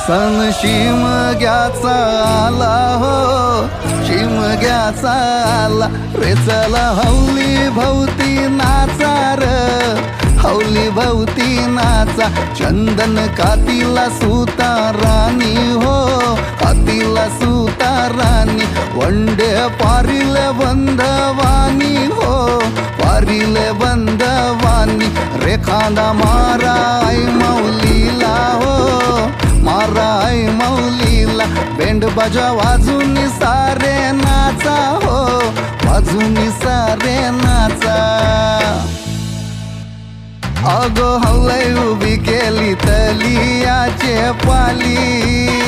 सन शिमग्याचा आला हो. शिमग्याचा आला. रे चला हौली भोवती नाचा र हौली भोवती नाचा. चंदन कातीला सुता राणी हो. कातीला सुता राणी. वंडे पारिल बंधवानी हो. पारिल बंधवानी. रेखांदा मारा मौलीला बेंड बाजा वाजून सारे नाचा हो वाजून सारे नाचा अगो हवय उभी केली तलियाचे पाली.